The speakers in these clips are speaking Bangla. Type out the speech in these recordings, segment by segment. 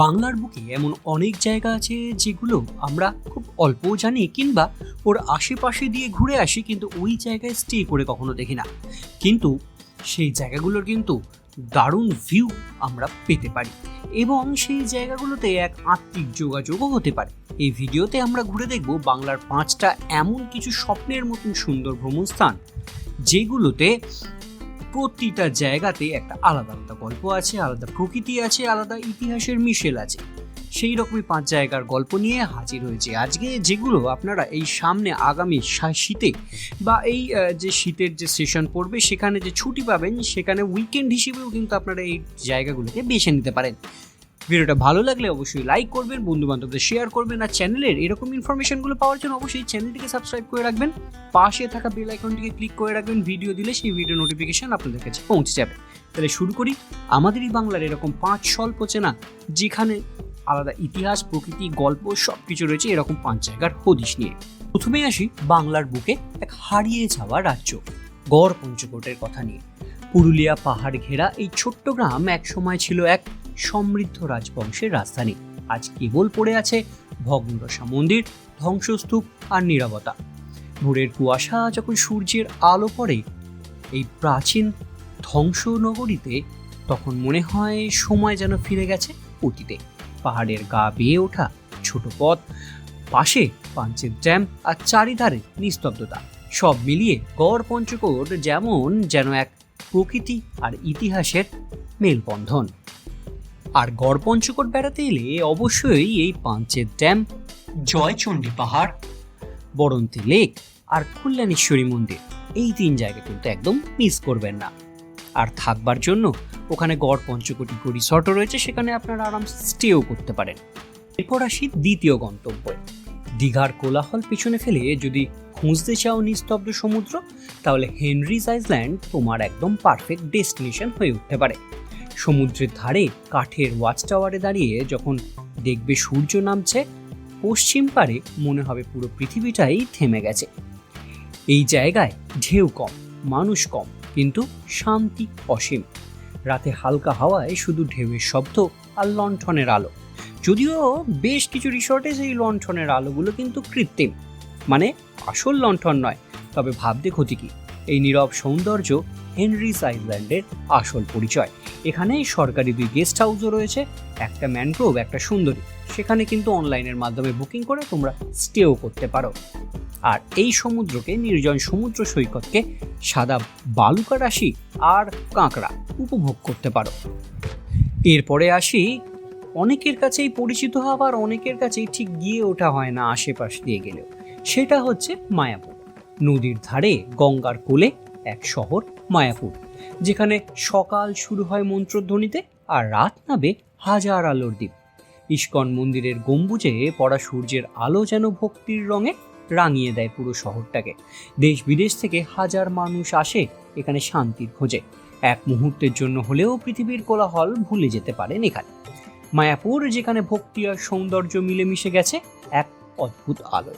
বাংলার বুকে এমন অনেক জায়গা আছে যেগুলো আমরা খুব অল্প জানি কিংবা ওর আশেপাশে দিয়ে ঘুরে আসি কিন্তু ওই জায়গায় স্টে করে কখনো দেখি না। কিন্তু সেই জায়গাগুলোর কিন্তু দারুণ ভিউ আমরা পেতে পারি এবং সেই জায়গাগুলোতে এক আত্মিক যোগাযোগও হতে পারে। এই ভিডিওতে আমরা ঘুরে দেখব বাংলার পাঁচটা এমন কিছু স্বপ্নের মতন সুন্দর ভ্রমণ স্থান যেগুলোতে প্রতিটা জায়গাতে একটা আলাদা আলাদা গল্প আছে, আলাদা প্রকৃতি আছে, আলাদা ইতিহাসের মিশেল আছে। সেই রকমই পাঁচ জায়গার গল্প নিয়ে হাজির হয়েছে আজকে, যেগুলো আপনারা এই সামনে আগামী শীতে বা এই যে শীতের যে সেশন পড়বে, সেখানে যে ছুটি পাবেন, সেখানে উইকেন্ড হিসেবেও কিন্তু আপনারা এই জায়গাগুলোকে বেছে নিতে পারেন। ভিডিওটা ভালো লাগলে অবশ্যই লাইক করবেন বন্ধু বান্ধবদের শেয়ার করবেন আর চ্যানেলের এরকম ইনফরমেশনগুলো পাওয়ার জন্য অবশ্যই চ্যানেলটিকে সাবস্ক্রাইব করে রাখবেন। পাশে থাকা বেল আইকনটিকে ক্লিক করে রাখবেন ভিডিও দিলে সেই ভিডিও নোটিফিকেশন আপনাদের কাছে পৌঁছে যাবে। তাহলে শুরু করি। আমাদেরই বাংলার এরকম পাঁচ স্বল্প চেনা, যেখানে আলাদা ইতিহাস, প্রকৃতি, গল্প সব কিছু রয়েছে, এরকম পাঁচ জায়গার হদিশ নিয়ে। প্রথমেই আসি বাংলার বুকে এক হারিয়ে যাওয়া রাজ্য, গড় পঞ্চকোটের কথা নিয়ে। পুরুলিয়া পাহাড় ঘেরা এই ছোট্ট গ্রাম এক সময় ছিল এক সমৃদ্ধ রাজবংশের রাজধানী। আজ কেবল পড়ে আছে ভগ্নদশা মন্দির, ধ্বংসস্তূপ আর নীরবতা। ভোরের কুয়াশা যখন সূর্যের আলো পড়ে, এই প্রাচীন ধ্বংস নগরীতে তখন মনে হয় সময় যেন ফিরে গেছে অতীতে। পাহাড়ের গা বেয়ে ওঠা ছোট পথ, পাশে পাঞ্চের ড্যাম আর চারিধারে নিস্তব্ধতা। সব মিলিয়ে গড় পঞ্চকোট যেমন যেন এক প্রকৃতি আর ইতিহাসের মেলবন্ধন। আর গড় পঞ্চকোট বেড়াতে এলে অবশ্যই এই পাঞ্চের ড্যাম, জয়চণ্ডী পাহাড়, বরন্তি লেক আর কল্যাণেশ্বরী মন্দির, এই তিন জায়গা কিন্তু একদম মিস করবেন না। আর থাকবার জন্য ওখানে গড় পঞ্চকোটি রিসর্টও রয়েছে, সেখানে আপনারা আরাম স্টেও করতে পারেন। এরপর আসি দ্বিতীয় গন্তব্যে। দীঘার কোলাহল পিছনে ফেলে যদি খুঁজতে চাও নিস্তব্ধ সমুদ্র, তাহলে হেনরিজ আইল্যান্ড তোমার একদম পারফেক্ট ডেস্টিনেশন হয়ে উঠতে পারে। সমুদ্রের ধারে কাঠের ওয়াচ টাওয়ারে দাঁড়িয়ে যখন দেখবে সূর্য নামছে, পশ্চিম পারে মনে হবে পুরো পৃথিবীটাই থেমে গেছে। এই জায়গায় ঢেউ কম, মানুষ কম, কিন্তু শান্তি অসীম। রাতে হালকা হাওয়ায় শুধু ঢেউয়ের শব্দ আর লণ্ঠনের আলো। যদিও বেশ কিছু রিসর্টে সেই লণ্ঠনের আলোগুলো কিন্তু কৃত্রিম। মানে আসল লণ্ঠন নয়, তবে ভাবতে ক্ষতি কি? এই নীরব সৌন্দর্য হেনরিস আইল্যান্ডের আসল পরিচয়। এখানে সরকারি দুই গেস্ট হাউসও রয়েছে, একটা ম্যানগ্রোভ, একটা সুন্দরী। সেখানে কিন্তু অনলাইনের মাধ্যমে বুকিং করে তোমরা স্টেও করতে পারো। আর এই সমুদ্রকে, নির্জন সমুদ্র সৈকতকে, সাদা বালুকা রাশি আর কাঁকড়া উপভোগ করতে পারো। এরপরে আসি, অনেকের কাছেই পরিচিত আবার অনেকের কাছেই ঠিক গিয়ে ওঠা হয় না আশেপাশ দিয়ে গেলেও। সেটা হচ্ছে মায়াপুর। নদীর ধারে গঙ্গার কোলে এক শহর মায়াপুর, যেখানে সকাল শুরু হয় মন্ত্রধ্বনিতে আর রাত নাবে হাজার আলোর দ্বীপ। ইস্কন মন্দিরের গম্বুজে পড়া সূর্যের আলো যেন ভক্তির রঙে রাঙিয়ে দেয় পুরো শহরটাকে। দেশ বিদেশ থেকে হাজার মানুষ আসে এখানে শান্তির খোঁজে। এক মুহূর্তের জন্য হলেও পৃথিবীর কোলাহল ভুলে যেতে পারেন এখানে। মায়াপুর, যেখানে ভক্তি আর সৌন্দর্য মিলেমিশে গেছে, এক অদ্ভুত আলো।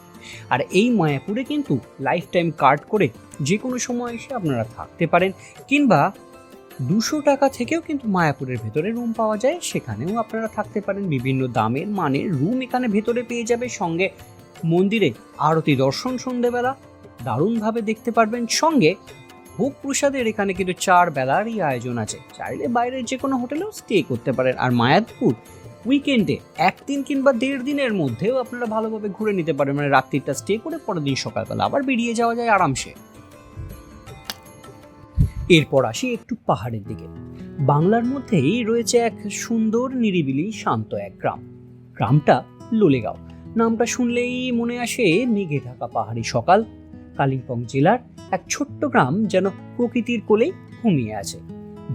আর এই মায়াপুরে কিন্তু লাইফ টাইম কার্ড করে যে কোনো সময় এসে আপনারা থাকতে পারেন, কিংবা দুশো টাকা থেকেও কিন্তু মায়াপুরের ভেতরে রুম পাওয়া যায়, সেখানেও আপনারা থাকতে পারেন। বিভিন্ন দামের মানের রুম এখানে ভেতরে পেয়ে যাবে। সঙ্গে মন্দিরে আরতি দর্শন সন্ধেবেলা, দারুণভাবে দেখতে পারবেন। সঙ্গে ভোগ প্রসাদের এখানে কিন্তু চার বেলারই আয়োজন আছে। চাইলে বাইরের যে কোনো হোটেলেও স্টে করতে পারেন। আর মায়াপুর উইকেন্ডে একদিন কিংবা দেড় দিনের মধ্যেও আপনারা ভালোভাবে ঘুরে নিতে পারেন। মানে রাত্রিটা স্টে করে পরের দিন সকালবেলা আবার বেরিয়ে যাওয়া যায় আরামসে। এরপর আসি একটু পাহাড়ের দিকে। বাংলার মধ্যেই রয়েছে এক সুন্দর, নিরিবিলি, শান্ত এক গ্রাম। গ্রামটা লোলেগাঁও। নামটা শুনলেই মনে আসে মেঘে ঢাকা পাহাড়ি সকাল। কালিম্পং জেলার এক ছোট্ট গ্রাম যেন প্রকৃতির কোলেই ঘুমিয়ে আছে।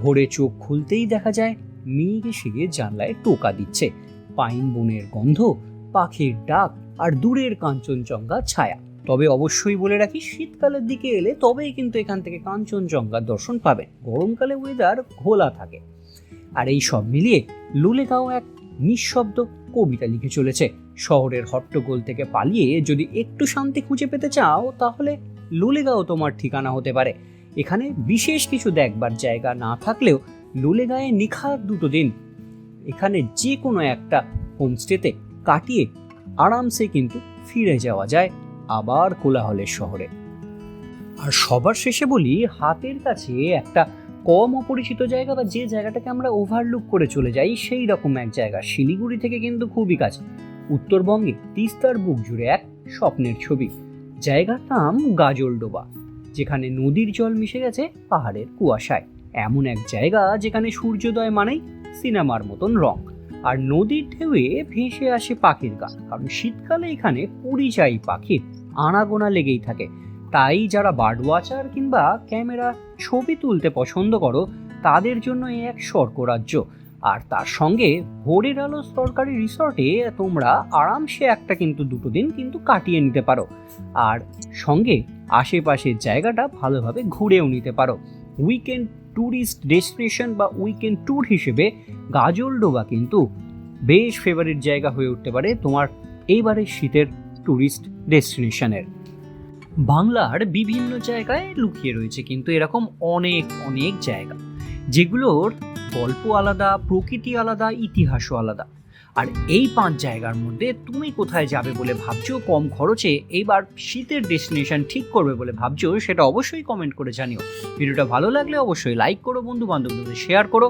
ভোরে চোখ খুলতেই দেখা যায় মেঘ এসে জানলায় টোকা দিচ্ছে। পাইন বনের গন্ধ, পাখির ডাক আর দূরের কাঞ্চনজঙ্ঘা ছায়া। তবে অবশ্যই বলে রাখি, শীতকালের দিকে এলে তবেই কিন্তু এখান থেকে কাঞ্চনজঙ্ঘার দর্শন পাবেন গরমকালে ওয়েদার ঘোলা থাকে। আর এই সব মিলিয়ে লুলেগাঁও এক নিঃশব্দ কবিতা লিখে চলেছে। শহরের হট্টগোল থেকে পালিয়ে যদি একটু শান্তি খুঁজে পেতে চাও, তাহলে লুলেগাঁও তোমার ঠিকানা হতে পারে। এখানে বিশেষ কিছু দেখবার জায়গা না থাকলেও লুলেগাঁয়ে নিখাত দুটো দিন। এখানে যে কোনো একটা হোমস্টেতে কাটিয়ে আরামসে কিন্তু ফিরে যাওয়া যায়। আবার কোলাহলের শহরে। আর সবার শেষে বলি, হাতের কাছে একটা কম অপরিচিত জায়গা বা যে জায়গাটাকে আমরা ওভারলুক করে চলে যাই সেই রকম এক জায়গা। শিলিগুড়ি থেকে কিন্তু খুবই কাছে। উত্তরবঙ্গে তিস্তার বুক জুড়ে এক স্বপ্নের ছবি। জায়গার নাম গাজলডোবা, যেখানে নদীর জল মিশে গেছে পাহাড়ের কুয়াশায়। এমন এক জায়গা যেখানে সূর্যোদয় মানেই সিনেমার মতন রং। আর নদীর ঢেউয়ে ভেসে আসে পাখির গান কারণ শীতকালে এখানে পরিযায়ী পাখির আনাগোনা লেগেই থাকে। তাই যারা বার্ড ওয়াচার কিংবা ক্যামেরা ছবি তুলতে পছন্দ করো, তাদের জন্য এই এক স্বর্গরাজ্য। আর তার সঙ্গে ভোরের আলো সরকারি রিসর্টে তোমরা আরামসে একটা কিন্তু দুটো দিন কিন্তু কাটিয়ে নিতে পারো। আর সঙ্গে আশেপাশের জায়গাটা ভালোভাবে ঘুরেও নিতে পারো। উইকেন্ড ট্যুরিস্ট ডেস্টিনেশন বা উইকেন্ড ট্যুর হিসেবে গাজলডোবা কিন্তু বেশ ফেভারিট জায়গা হয়ে উঠতে পারে তোমার এইবারের শীতের ট্যুরিস্ট ডেস্টিনেশনের বাংলার বিভিন্ন জায়গায় লুকিয়ে রয়েছে কিন্তু এরকম অনেক অনেক জায়গা। যেগুলোর গল্প আলাদা, প্রকৃতি আলাদা, ইতিহাসও আলাদা। আর এই পাঁচ জায়গার মধ্যে তুমি কোথায় যাবে বলে ভাবছ, কম খরচে, এইবার শীতের ডেস্টিনেশন ঠিক করবে বলে ভাবছ, সেটা অবশ্যই কমেন্ট করে জানিও। ভিডিওটা ভালো লাগলে অবশ্যই লাইক করো বন্ধু বান্ধবদের শেয়ার করো।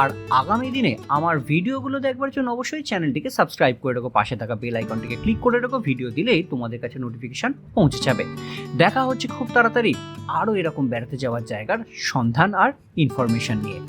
আর আগামী দিনে আমার ভিডিওগুলো দেখবার জন্য অবশ্যই চ্যানেলটিকে সাবস্ক্রাইব করে রাখো, পাশে থাকা বেল আইকনটিকে ক্লিক করে রাখো ভিডিও দিলেই তোমাদের কাছে নোটিফিকেশন পৌঁছে যাবে। দেখা হচ্ছে খুব তাড়াতাড়ি আরও এরকম বেড়াতে যাওয়ার জায়গার সন্ধান আর ইনফরমেশন নিয়ে।